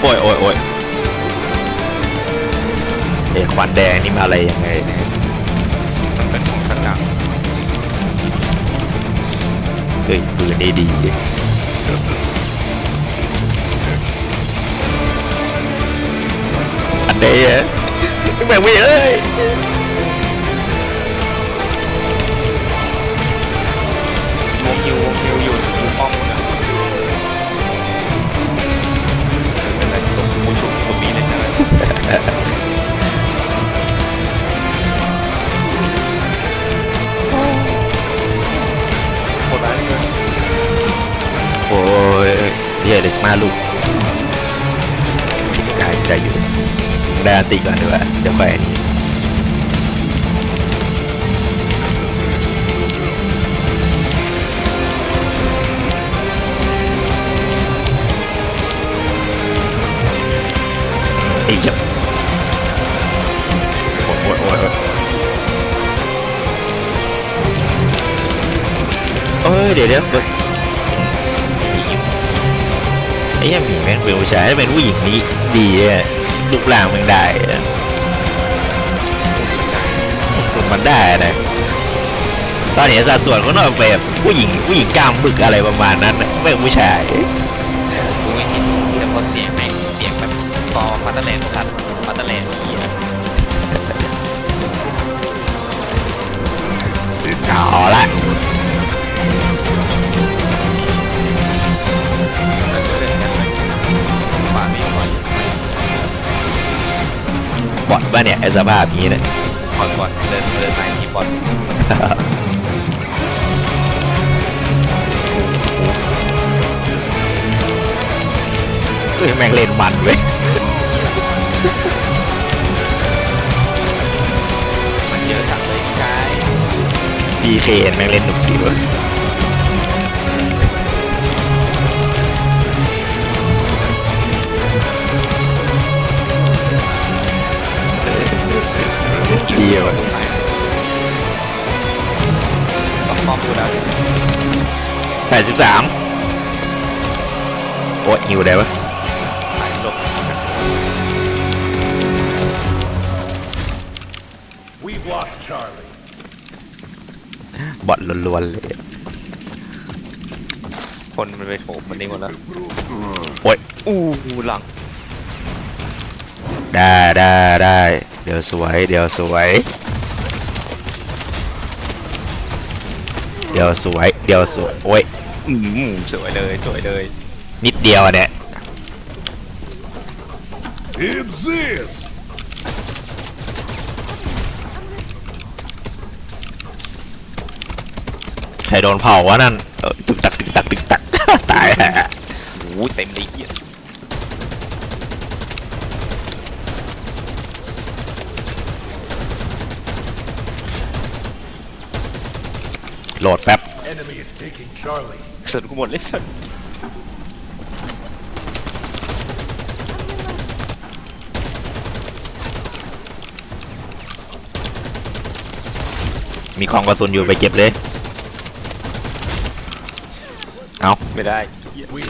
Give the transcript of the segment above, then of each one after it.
โอ้ยโอ้ยโอ้ยเอ๊ะควันแดงนี่มาอะไรยังไงเนี่ยมันเป็นของสกังเฮ้ยปืนนี่ดีอันเดย์อะแม่งไม่เอ้ยวงยิววงยิว โอ้ยเฮียเลสมาลูกได้ได้อยู่ได้อั ไอ้ยโอ้ยโอ้ยโอ้ยเอ้ยเดี๋ยวเดี๋ยวเดี๋ยวไอ้เหี้ยหมีแม่งเป็นผู้ชายถ้าเป็นผู้หญิงนี่ดีอะลูกร่างมันได้อะมันได้นะตอนนี้สัดส่วนก็นอกแบบผู้หญิงผู้หญิงกล้ามบึกอะไรประมาณนั้นนะไม่ผู้ชายกูไม่เห็นแต่พอเสียงแม่งเสียงแบบฟอร์มาตเตอร์แลนด์สัตว์มาตเตอร์แลนด์เอาละ บอดป่ะเนี่ยไอ้สภาพนี้เนี่ยก่อนก่อนเดินเดินไปที่บอลเฮ้ยแม่งเล่นมันเว้ยมันเยอะจังเลยกายดีเคแม่งเล่นหนุกดีเว้ย ป้อมกูแล้วแปดสิบสามโอ้ยหิวได้ปะหายหลบ We've lost Charlie. บอดล้วนๆเลยคนมันไปโถมมันนี่หมดแล้วโอ้ยอู้หลัง ได้ได้ได้เดี๋ยวสวย เดี๋ยวสวย ดี๋ยวสวย เดี๋ยวสวยโอ้ยอืมสวยเลยสวยเลยนิดเดียวอะเนี่ย It's this. ใครโดนเผาวะนั่นเออตึกตักตึกตักตึกตัก ตายแล้วโอ้เต็มเลยเหี้ย โหลดแป๊บ Enemy is taking Charlie. ส่วนกูหมดเลยสัตว์มีของกระสุนอยู่ไปเก็บเลย เอาไม่ได้ We.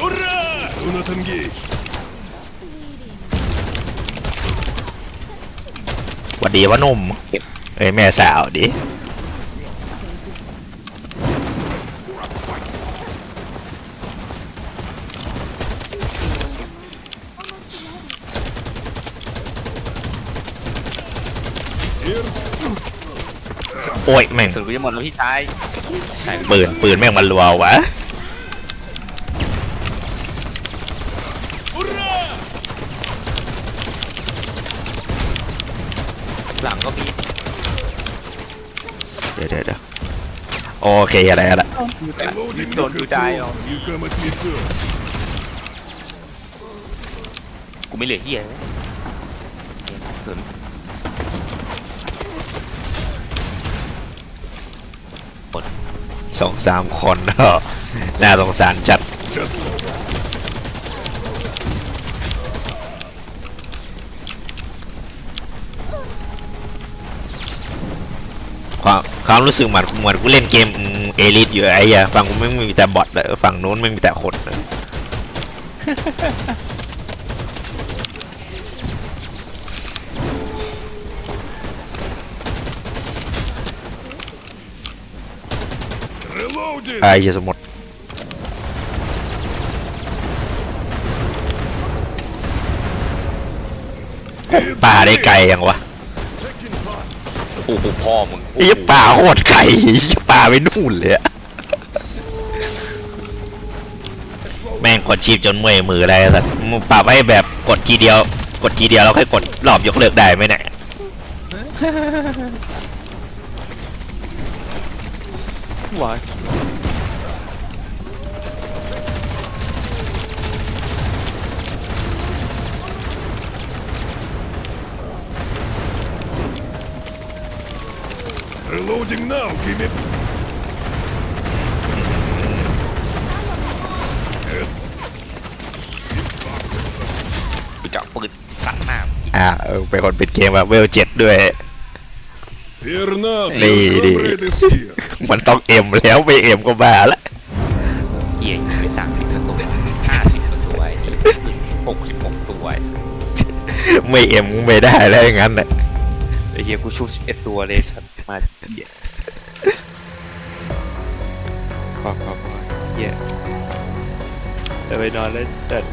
Hurrah! Do not engage. หวัดดีวะหนุ่มเอ้ยแม่สาวดิ Here's โอ้ยแม่งส่วนกูจะหมดแล้วพี่ชายใช่ปืนปืนแม่งมันรัววะ หลังก็มีเดี๋ยวเดี๋ยวเดี๋ยวโอเคอะไรอะไร Loading โดนดูได้เหรอ You come at me first. กูไม่เหลือเฮียเลยส่วนสองสามคนน่าสงสารจัด ความความรู้สึกเหมือนเหมือนกูเล่นเกมเอลิทอยู่ไอ้เหี้ยฝั่งกูไม่มีแต่บอทเลยฝั่งนู้นไม่มีแต่คนเลย Reloading! ไอ้เหี้ยสมมติ It's ป่าได้ me. ไกลยังวะ Taking fire. โอ้โหพ่อมึงไอ้เหี้ยป่าโคตรไกลไอ้เหี้ยป่าไปนู่นเลยอะแม่งกดชีพจนเมื่อยมืออะไรสัตว์มึงปรับให้แบบกดทีเดียว กดทีเดียวแล้วค่อยกดรอบยกเลิกได้ไหมเนี่ยว้าย Reloading now, give me. กูจะเอาปืนสัดหน้ามึงอ่าเออเป็นคนเป็นเกมแบบเวลเจ็ดด้วย Fear not, Lady. your comrade is here. มันต้องเอ็มแล้วไม่เอ็มก็บ้าละเฮียยิงไปสามสิบตัวห้าสิบตัวไอ้หกสิบหกตัวไอ้สัสไม่เอ็มไม่ได้แล้วอย่างนั้นน่ะ ไอ้เฮียกูชุบสิบเอ็ดตัวเลยสัตว์มาเฮียพอพอพอเฮียเดี๋ยวไปนอนแล้วจัด